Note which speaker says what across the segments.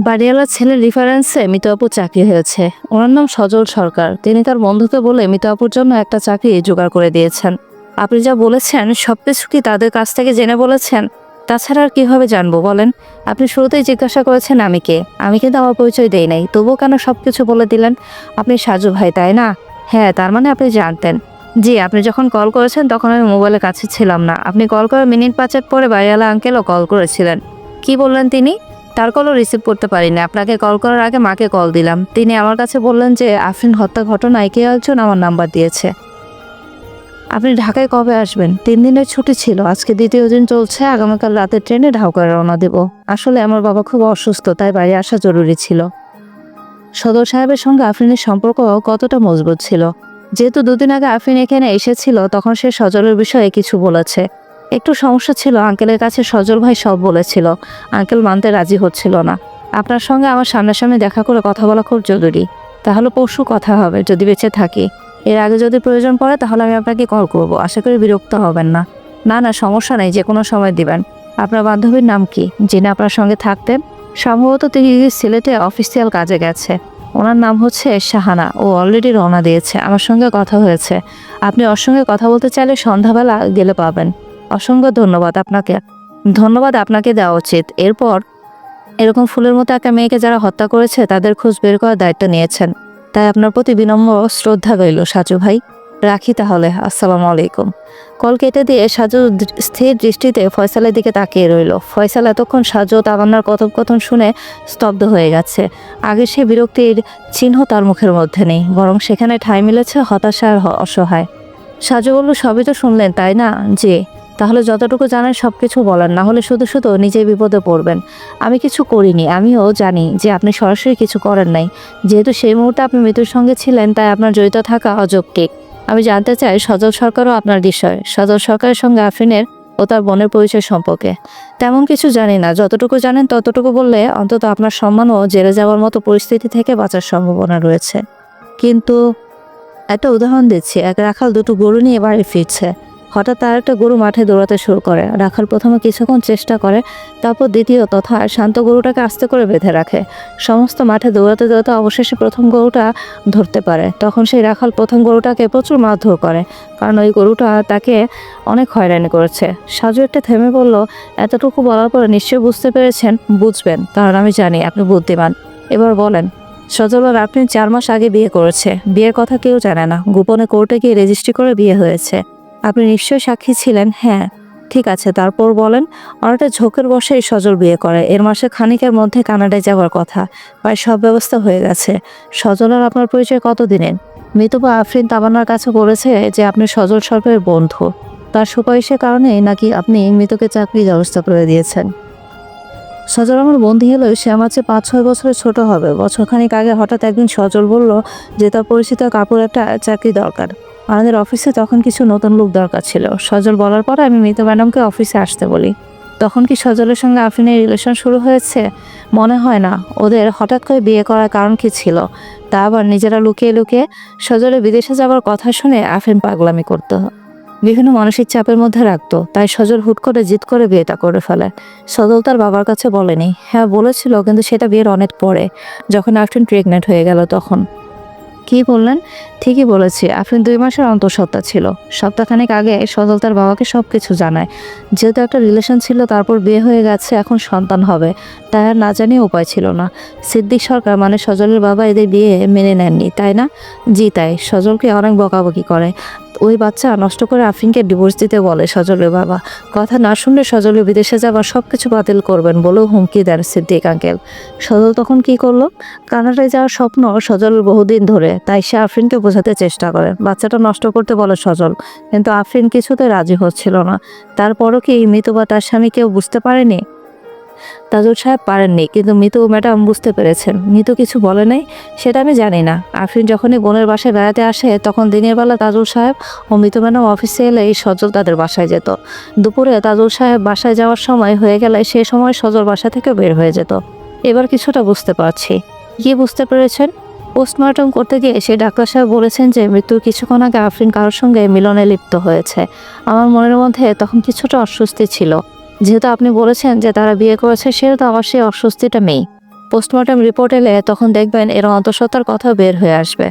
Speaker 1: বাড়িওয়ালার ছেলের রিফারেন্সে মিতু আপুর চাকরি হয়েছে। ওনার নাম সজল সরকার। তিনি তার বন্ধুকে বলে মিতু আপুর জন্য একটা চাকরি জোগাড় করে দিয়েছেন। আপনি যা বলেছেন সব কিছু কি তাদের কাছ থেকে জেনে বলেছেন? তাছাড়া আর কীভাবে জানব বলেন? আপনি শুরুতেই জিজ্ঞাসা করেছেন আমি কে। আমি কিন্তু আমার পরিচয় দেই নাই। তবুও কেন সব কিছু বলে দিলেন? আপনি সাজু ভাই, তাই না? হ্যাঁ তার মানে আপনি জানতেন। জি, আপনি যখন কল করেছেন, তখন আমি মোবাইলের কাছে ছিলাম না। আপনি কল করে মিনিট পাঁচেক পরে বাড়িওয়ালা আঙ্কেলও কল করেছিলেন। কি বললেন তিনি? তার কলও রিসিভ করতে পারিনি। আপনাকে কল করার আগে মাকে কল দিলাম। তিনি আমার কাছে বললেন যে, আফরিন হত্যা ঘটনায় কে একজন আমার নাম্বার দিয়েছে। আপনি ঢাকায় কবে আসবেন? তিন দিনের ছুটি ছিল। আজকে দ্বিতীয় দিন চলছে। আগামীকাল রাতের ট্রেনে ঢাকায় রওনা দেব। আসলে আমার বাবা খুব অসুস্থ, তাই বাড়ি আসা জরুরি ছিল। সদর সাহেবের সঙ্গে আফরিনের সম্পর্ক কতটা মজবুত ছিল। যেহেতু দুদিন আগে আফরিন এখানে এসেছিল, তখন সে সজলের বিষয়ে কিছু বলেছে। একটু সমস্যা ছিল, আঙ্কেলের কাছে সজল ভাই সব বলেছিল। আঙ্কেল মানতে রাজি হচ্ছিল না। আপনার সঙ্গে আমার সামনাসামনি দেখা করে কথা বলা খুব জরুরি। তাহলে পরশু কথা হবে, যদি বেঁচে থাকি। এর আগে যদি প্রয়োজন পড়ে, তাহলে আমি আপনাকে কল করব। আশা করি বিরক্ত হবেন না। না না, সমস্যা নেই যে কোনো সময় দিবেন। আপনার বান্ধবীর নাম কি? যিনি আপনার সঙ্গে থাকতেন। সম্ভবত তিনি সিলেটে অফিসিয়াল কাজে গেছে। ওনার নাম হচ্ছে শাহানা। ও অলরেডি রওনা দিয়েছে। আমার সঙ্গে কথা হয়েছে। আপনি ওর সঙ্গে কথা বলতে চাইলে সন্ধ্যাবেলা গেলে পাবেন। অসংখ্য ধন্যবাদ আপনাকে। ধন্যবাদ আপনাকে দেওয়া উচিত। এরপর এরকম ফুলের মতো একটা মেয়েকে যারা হত্যা করেছে, তাদের খোঁজ বের করার দায়িত্ব নিয়েছেন। তাই আপনার প্রতি বিনম্র শ্রদ্ধা রইল সাজু ভাই। রাখি তাহলে। আসসালামু আলাইকুম। কল কেটে দিয়ে সাজু স্থির দৃষ্টিতে ফয়সালের দিকে তাকিয়ে রইল। ফয়সাল এতক্ষণ সাজু তামান্নার কথোপকথন শুনে স্তব্ধ হয়ে গেছে। আগে সে বিরক্তির চিহ্ন তার মুখের মধ্যে নেই, বরং সেখানে ঠাঁই মিলেছে হতাশা আর অসহায়। সাজু বলল, সবই তো শুনলেন, তাই না? যে তাহলে যতটুকু জানেন সব কিছু বলেন না হলে শুধু শুধু নিজেই বিপদে পড়বেন। আমি কিছু করিনি, আমিও জানি যে আপনি সরাসরি কিছু করেন নাই। যেহেতু সেই মুহূর্তে আপনি মৃত্যুর সঙ্গে ছিলেন, তাই আপনার জড়িত থাকা অযৌক্তিক। আমি জানতে চাই, সজল সরকারও আপনার বিষয়। সজল সরকারের সঙ্গে আফরিনের ও তার বোনের পরিচয় সম্পর্কে। তেমন কিছু জানি না, যতটুকু জানেন ততটুকু বললে অন্তত আপনার সম্মানও জেলে যাওয়ার মতো পরিস্থিতি থেকে বাঁচার সম্ভাবনা রয়েছে। কিন্তু একটা উদাহরণ দিচ্ছি, এক রাখাল দুটো গরু নিয়ে বাড়ি ফিরছে। হঠাৎ তার একটা গরু মাঠে দৌড়াতে শুরু করে। রাখাল প্রথমে কিছুক্ষণ চেষ্টা করে, তারপর দ্বিতীয় তথা শান্ত গরুটাকে আস্তে করে বেঁধে রাখে। সমস্ত মাঠে দৌড়াতে দৌড়াতে অবশেষে প্রথম গরুটা ধরতে পারে। তখন সেই রাখাল প্রথম গরুটাকে প্রচুর মারধর করে, কারণ ওই গরুটা তাকে অনেক হয়রানি করেছে। সাজু একটা থেমে বলল, এতটুকু বলার পরে নিশ্চয়ই বুঝতে পেরেছেন, বুঝবেন। কারণ আমি জানি আপনি বুদ্ধিমান। এবার বলেন, সজলার আপনি চার মাস আগে বিয়ে করেছে। বিয়ের কথা কেউ জানে না। গোপনে কোর্টে গিয়ে রেজিস্ট্রি করে বিয়ে হয়েছে। আপনি নিশ্চয়ই সাক্ষী ছিলেন? হ্যাঁ। ঠিক আছে, তারপর বলেন, অনেকটা ঝোঁকের বসেই সজল বিয়ে করে। এর মাসে খানিকের মধ্যে কানাডায় যাওয়ার কথা। প্রায় সব ব্যবস্থা হয়ে গেছে। সজল আর আপনার পরিচয় কতদিনের মৃতবা আফরিন তাবান্নার কাছে বলেছে যে, আপনি সজল সরকারের বন্ধু। তার সুপারিশের কারণে নাকি আপনি মৃতকে চাকরি ব্যবস্থা করে দিয়েছেন। সজল আমার বন্ধু হলেও সে আমার চেয়ে পাঁচ ছয় বছরের ছোট হবে। বছরখানিক আগে হঠাৎ একদিন সজল বলল যে, তার পরিচিত কাপড় একটা চাকরি দরকার। আমাদের অফিসে তখন কিছু নতুন লোক দরকার ছিল। সজল বলার পর আমি মৃত ম্যাডামকে অফিসে আসতে বলি। তখন কি সজলের সঙ্গে আফরিনের রিলেশন শুরু হয়েছে? মনে হয় না। ওদের হঠাৎ করে বিয়ে করার কারণ কি ছিল? তা আবার নিজেরা লুকিয়ে লুকিয়ে সজলে বিদেশে যাওয়ার কথা শুনে আফিন পাগলামি করতো। বিভিন্ন মানসিক চাপের মধ্যে রাখতো। তাই সজল হুট করে জিদ করে বিয়েটা করে ফেলে। সজল তার বাবার কাছে বলেনি। হ্যাঁ বলেছিল, কিন্তু সেটা বিয়ের অনেক পরে, যখন আফরিন প্রেগনেন্ট হয়ে গেল তখন। কি বললেন? ঠিকই বলেছি আফরিন দুই মাসের অন্তঃসত্ত্বা ছিল। সপ্তাহখানেক আগে সজল তার বাবাকে সব কিছু জানায়। যেহেতু একটা রিলেশন ছিল, তারপর বিয়ে হয়ে গেছে, এখন সন্তান হবে। তাই আর না জানিয়ে উপায় ছিল না। সিদ্দিক সরকার মানে সজলের বাবা এদের বিয়ে মেনে নেননি, তাই না? জি তাই, সজলকে অনেক বকাবকি করে। ওই বাচ্চা নষ্ট করে আফরিনকে ডিভোর্স দিতে বলে সজলের বাবা। কথা না শুনলে সজলের বিদেশে যাবার সব কিছু বাতিল করবেন বলেও হুমকি দেন সিদ্দিক আঙ্কেল সজল তখন কি করল? কানাডায় যাওয়ার স্বপ্ন সজল বহুদিন ধরে। তাই সে আফরিনকে বোঝাতে চেষ্টা করে। বাচ্চাটা নষ্ট করতে বলে সজল, কিন্তু আফরিন কিছুতে রাজি হচ্ছিল না। তারপরও কি মৃত বা তার স্বামী কেউ বুঝতে পারেনি? তাজুল সাহেব পারেননি, কিন্তু মিতু ম্যাডাম বুঝতে পেরেছেন। মিতু কিছু বলে নাই? সেটা আমি জানি না। আফরিন যখনই বোনের বাসায় বেড়াতে আসে, তখন দিনের বেলা তাজুল সাহেব ও মিতু ম্যাডাম অফিসে এলে এই সজল তাদের বাসায় যেত। দুপুরে তাজুল সাহেব বাসায় যাওয়ার সময় হয়ে গেলে সে সময় সজল বাসা থেকে বের হয়ে যেত। এবার কিছুটা বুঝতে পারছি। কি বুঝতে পেরেছেন? পোস্টমর্টম করতে গিয়ে সে ডাক্তার সাহেব বলেছেন যে মৃত্যুর কিছুক্ষণ আগে আফরিন কারোর সঙ্গে মিলনে লিপ্ত হয়েছে। আমার মনের মধ্যে তখন কিছুটা অস্বস্তি ছিল। যেহেতু আপনি বলেছেন যে তারা বিয়ে করেছে, সেহেতু আমার সেই অস্বস্তিটা নেই। পোস্টমর্টম রিপোর্ট এলে তখন দেখবেন এর অন্তঃসত্ত্বার কথা বের হয়ে আসবে।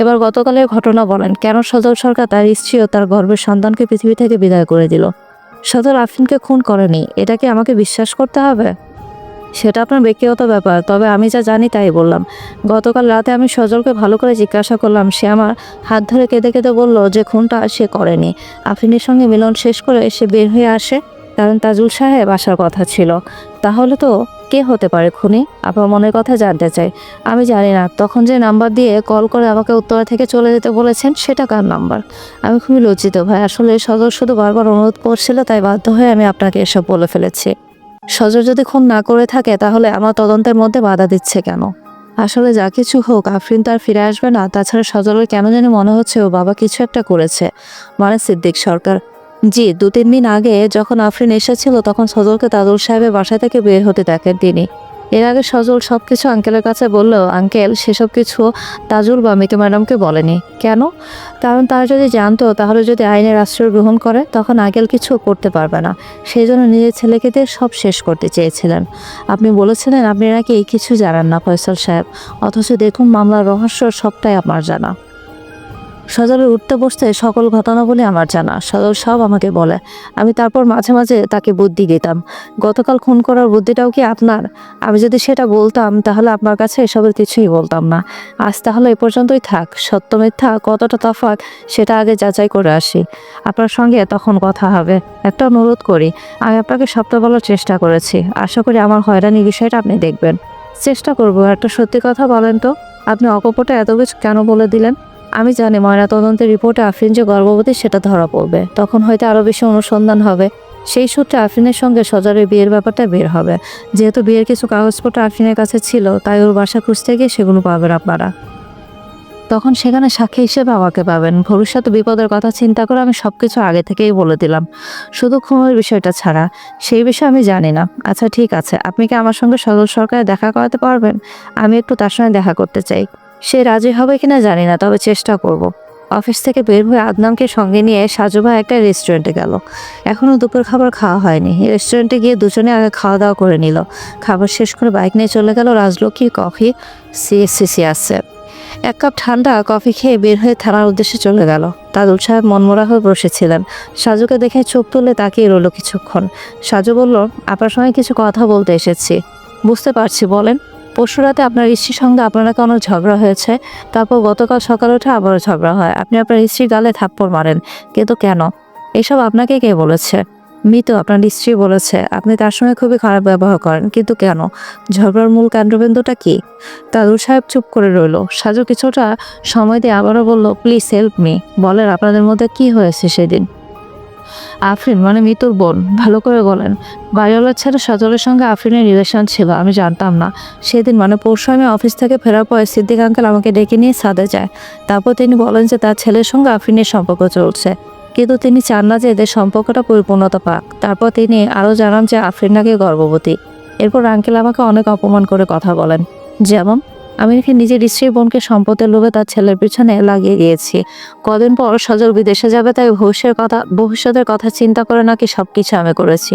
Speaker 1: এবার গতকালের ঘটনা বলেন, কেন সজল সরকার তার স্ত্রী ও তার গর্ভের সন্তানকে পৃথিবী থেকে বিদায় করে দিল? সজল আফরিনকে খুন করেনি, এটা কি আমাকে বিশ্বাস করতে হবে? সেটা আপনার ব্যক্তিগত ব্যাপার, তবে আমি যা জানি তাই বললাম। গতকাল রাতে আমি সজলকে ভালো করে জিজ্ঞাসা করলাম, সে আমার হাত ধরে কেঁদে কেঁদে বলল যে খুনটা সে করেনি। আফরিনের সঙ্গে মিলন শেষ করে সে বের হয়ে আসে, কারণ তাজুল সাহেব আসার কথা ছিল। তাহলে তো কে হতে পারে খুনি? আপনার মনের কথা জানতে চাই। আমি জানি না, তখন যে নাম্বার দিয়ে কল করে আমাকে উত্তরা থেকে চলে যেতে বলেছেন, সেটা কার নাম্বার? আমি খুবই লজ্জিত, ভাই। আসলে সজল শুধু বারবার অনুরোধ করছিল, তাই বাধ্য হয়ে আমি আপনাকে এসব বলে ফেলেছি। সজল যদি খুন না করে থাকে, তাহলে আমার তদন্তের মধ্যে বাধা দিচ্ছে কেন? আসলে যা কিছু হোক, আফরিন তার ফিরে আসবে না। তাছাড়া সজলের কেন যেন মনে হচ্ছে ও বাবা কিছু একটা করেছে। মানে সিদ্দিক সরকার। জি, দু তিন দিন আগে যখন আফরিন এসেছিল, তখন সজলকে তাদুল সাহেবের বাসা থেকে বের হতে দেখেন তিনি। এর আগে সজল সব কিছু আঙ্কেলের কাছে বললেও, আঙ্কেল, সেসব কিছু তাজুল বা মিতু ম্যাডামকে বলেনি। কেন? কারণ তারা যদি জানতো, তাহলে যদি আইনের আশ্রয় গ্রহণ করে, তখন আঙ্কেল কিছু করতে পারবে না। সেই জন্য নিজের ছেলেকে দিয়ে সব শেষ করতে চেয়েছিলেন। আপনি বলেছিলেন, আপনি নাকি এই কিছু জানেন না ফয়সাল সাহেব। অথচ দেখুন, মামলার রহস্য সবটাই আমার জানা। সজলের উঠতে বসতে সকল ঘটনা বলে আমার জানা। সজল সব আমাকে বলে। আমি তারপর মাঝে মাঝে তাকে বুদ্ধি দিতাম। গতকাল খুন করার বুদ্ধিটাও কি আপনার? আমি যদি সেটা বলতাম, তাহলে আপনার কাছে এসবের কিছুই বলতাম না। আজ তাহলে এ পর্যন্তই থাক। সত্য মিথ্যা কতটা তফাৎ, সেটা আগে যাচাই করে আসি। আপনার সঙ্গে তখন কথা হবে। একটা অনুরোধ করি। আমি আপনাকে সবটা বলার চেষ্টা করেছি। আশা করি আমার হয়রানি বিষয়টা আপনি দেখবেন। চেষ্টা করব। একটা সত্যি কথা বলেন তো। আপনি অকপটে এত কিছু কেন বলে দিলেন? আমি জানি ময়না ময়নাতদন্তের রিপোর্টে আফরিন যে গর্ভবতী, সেটা ধরা পড়বে। তখন হয়তো আরও বেশি অনুসন্ধান হবে। সেই সূত্রে আফরিনের সঙ্গে সজরের বিয়ের ব্যাপারটা বের হবে। যেহেতু বিয়ের কিছু কাগজপত্র আফরিনের কাছে ছিল, তাই ওর বাসা খুঁজতে গিয়ে সেগুলো পাবেন আপনারা। তখন সেখানে সাক্ষী হিসেবে আমাকে পাবেন। ভবিষ্যতে বিপদের কথা চিন্তা করে আমি সব কিছু আগে থেকেই বলে দিলাম। শুধু খুনের বিষয়টা ছাড়া। সেই বিষয়ে আমি জানি না। আচ্ছা ঠিক আছে। আপনি কি আমার সঙ্গে সজল সরকারে দেখা করাতে পারবেন? আমি একটু তার সঙ্গে দেখা করতে চাই। সে রাজি হবে কিনা জানি না, তবে চেষ্টা করব। অফিস থেকে বের হয়ে আদনামকে সঙ্গে নিয়ে সাজুভা একটা রেস্টুরেন্টে গেল। এখনও দুপুর খাবার খাওয়া হয়নি। রেস্টুরেন্টে গিয়ে দুজনে আগে খাওয়া দাওয়া করে নিল। খাবার শেষ করে বাইক নিয়ে চলে গেল রাজলক্ষ্মী কফি সিএসসিসি আসছে এক কাপ ঠান্ডা কফি খেয়ে বের হয়ে থানার উদ্দেশ্যে চলে গেল। তাদুল সাহেব মনমরা হয়ে বসেছিলেন। সাজুকে দেখে চোখ তুলে তাকিয়ে রইল কিছুক্ষণ। সাজু বলল, আপনার সঙ্গে কিছু কথা বলতে এসেছি। বুঝতে পারছি, বলেন। পরশু রাতে আপনার স্ত্রীর সঙ্গে আপনার অনেক ঝগড়া হয়েছে। তারপর গতকাল সকালে উঠে আবারও ঝগড়া হয়। আপনি আপনার স্ত্রীর গালে থাপ্পড় মারেন। কিন্তু কেন? এসব আপনাকে কে বলেছে? মিতু আপনার স্ত্রী বলেছে। আপনি তার সঙ্গে খুবই খারাপ ব্যবহার করেন। কিন্তু কেন? ঝগড়ার মূল কেন্দ্রবিন্দুটা কি? তাদুর সাহেব চুপ করে রইল। সাজু কিছুটা সময় দিয়ে আবারও বলল, প্লিজ হেল্প মি বলেন, আপনাদের মধ্যে কি হয়েছে সেদিন? আফরিন মানে মিতুর বোন, ভালো করে বলেন। বাড়িওয়ালার ছেলে সজলের সঙ্গে আফরিনের রিলেশন ছিল, আমি জানতাম না। সেদিন মানে পরশু আমি অফিস থেকে ফেরার পরে সিদ্দিক আঙ্কেল আমাকে ডেকে নিয়ে সাদে যায়। তারপর তিনি বলেন যে তার ছেলের সঙ্গে আফরিনের সম্পর্ক চলছে। কিন্তু তিনি চান না যে এদের সম্পর্কটা পরিপূর্ণতা পাক। তারপর তিনি আরও জানান যে আফরিন নাকি গর্ভবতী। এরপর আঙ্কেল আমাকে অনেক অপমান করে কথা বলেন। যেমন? আমি নাকি নিজের স্ত্রী বোনকে সম্পদের লোভে তার ছেলের পিছনে লাগিয়ে গিয়েছি। কদিন পর সজল বিদেশে যাবে, তাই ভবিষ্যের কথা, ভবিষ্যতের কথা চিন্তা করে নাকি সব কিছু আমি করেছি।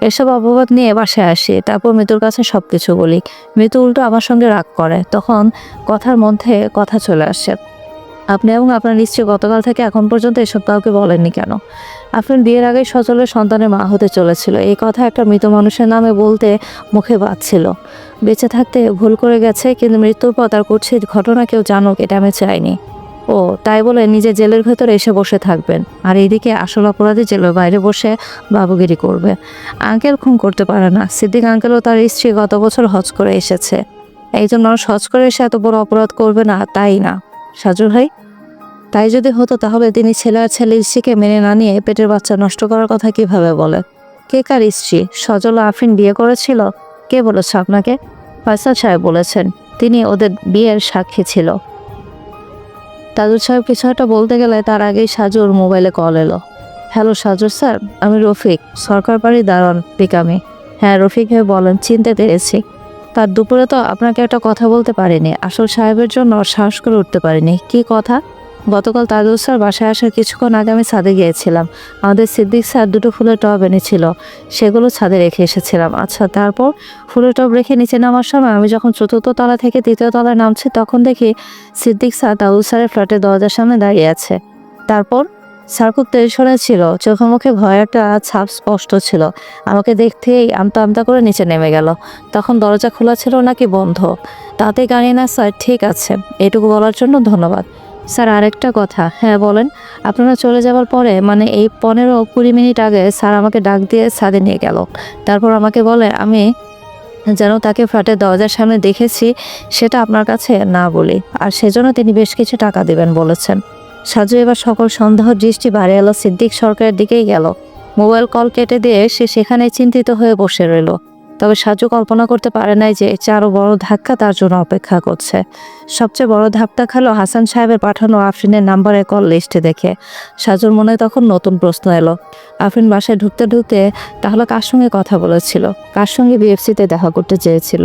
Speaker 1: এসব অপবাদ নিয়ে বাসায় আসি, তারপর মৃতুর কাছে সব কিছু বলি। মৃত্যু উল্টো আমার সঙ্গে রাগ করে, তখন কথার মধ্যে কথা চলে আসে। আপনি এবং আপনার স্ত্রী গতকাল থেকে এখন পর্যন্ত এসব কাউকে বলেননি কেন? আপনার বিয়ের আগেই সচলের সন্তানের মা হতে চলেছিল। এই কথা একটা মৃত মানুষের নামে বলতে মুখে বাজছিল বেঁচে থাকতে ভুল করে গেছে, কিন্তু মৃত্যুর পর তার কুৎসিত ঘটনা কেউ জানুক, এটা আমি চাইনি। ও, তাই বলে নিজে জেলের ভেতরে এসে বসে থাকবেন। আর এইদিকে আসল অপরাধী জেলের বাইরে বসে বাবুগিরি করবে। আঙ্কেল খুন করতে পারে না। সিদ্দিক আঙ্কেলও তার স্ত্রী গত বছর হজ করে এসেছে। একজন মানুষ হজ করে এসে এত বড় অপরাধ করবে না, তাই না? সাজু ভাই? তাই যদি হতো তাহলে তিনি ছেলে আর ছেলের স্ত্রীকে মেনে না নিয়ে পেটের বাচ্চা নষ্ট করার কথা কীভাবে বলে? কে কার স্ত্রী? সজল ও আফরিন বিয়ে করেছিল? কে বলেছে আপনাকে? ফয়সাল সাহেব বলেছেন, তিনি ওদের বিয়ের সাক্ষী ছিল। তাজুল সাহেব কিছু একটা বলতে গেলে তার আগেই সাজুর মোবাইলে কল এলো। হ্যালো সাজুর স্যার, আমি রফিক, সরকার বাড়ি দারোয়ান পিকামি হ্যাঁ রফিক ভাই বলেন, চিনতে পেরেছি। তার দুপুরে তো আপনাকে একটা কথা বলতে পারিনি। আসল সাহেবের জন্য সাহস করে উঠতে পারিনি। কি কথা? গতকাল তাজুল স্যার বাসায় আসার কিছুক্ষণ আগে আমি ছাদে গিয়েছিলাম। আমাদের সিদ্দিক স্যার দুটো ফুলের টব এনেছিল, সেগুলো ছাদে রেখে এসেছিলাম। আচ্ছা তারপর ফুলের টব রেখে নিচে নামার সময় আমি যখন চতুর্থ তলা থেকে তৃতীয় তলায় নামছি, তখন দেখি সিদ্দিক স্যার তাজুল স্যারের ফ্ল্যাটের দরজার সামনে দাঁড়িয়ে আছে। তারপর স্যার খুব টেনশনে ছিল, চোখে মুখে ভয়েরটা ছাপ স্পষ্ট ছিল। আমাকে দেখতেই আমতা আমতা করে নিচে নেমে গেল। তখন দরজা খোলা ছিল নাকি বন্ধ? তাতে জানি না স্যার, ঠিক আছে, এটুকু বলার জন্য ধন্যবাদ। স্যার, আরেকটা কথা। হ্যাঁ বলেন। আপনারা চলে যাওয়ার পরে মানে এই পনেরো কুড়ি মিনিট আগে স্যার আমাকে ডাক দিয়ে ছাদে নিয়ে গেল। তারপর আমাকে বলে, আমি যেন তাকে ফ্ল্যাটের দরজার সামনে দেখেছি, সেটা আপনার কাছে না বলি। আর সেজন্য তিনি বেশ কিছু টাকা দেবেন, বলেছেন। সাজু এবার সকল সন্দেহ, দৃষ্টি বাড়ি এলো। সিদ্দিক সরকারের দিকেই গেল। মোবাইল কল কেটে দিয়ে সে সেখানে চিন্তিত হয়ে বসে রইল। তবে সাজু কল্পনা করতে পারে নাই যে এতে আরও বড় ধাক্কা তার জন্য অপেক্ষা করছে। সবচেয়ে বড় ধাপটা খেলো হাসান সাহেবের পাঠানো আফরিনের নাম্বারে কল লিস্টে দেখে। সাজুর মনে তখন নতুন প্রশ্ন এলো। আফরিন বাসায় ঢুকতে ঢুকতে তাহলে কার সঙ্গে কথা বলেছিল? কার সঙ্গে বিএফসিতে দেখা করতে চেয়েছিল?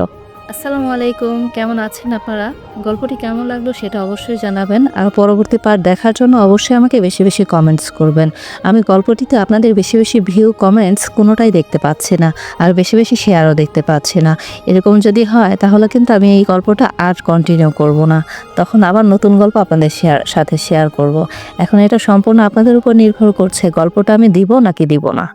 Speaker 1: আসসালামু আলাইকুম। কেমন আছেন আপনারা? গল্পটি কেমন লাগল সেটা অবশ্যই জানাবেন। আর পরবর্তী পার্ট দেখার জন্য অবশ্যই আমাকে বেশি বেশি কমেন্টস করবেন। আমি গল্পটিতে আপনাদের বেশি বেশি ভিউ কমেন্টস কোনোটাই দেখতে পাচ্ছি না আর বেশি বেশি শেয়ারও দেখতে পাচ্ছি না। এরকম যদি হয়, তাহলে কিন্তু আমি এই গল্পটা আর কন্টিনিউ করব না। তখন আবার নতুন গল্প আপনাদের শেয়ার সাথে শেয়ার করব। এখন এটা সম্পূর্ণ আপনাদের উপর নির্ভর করছে, গল্পটা আমি দিব নাকি দিব না।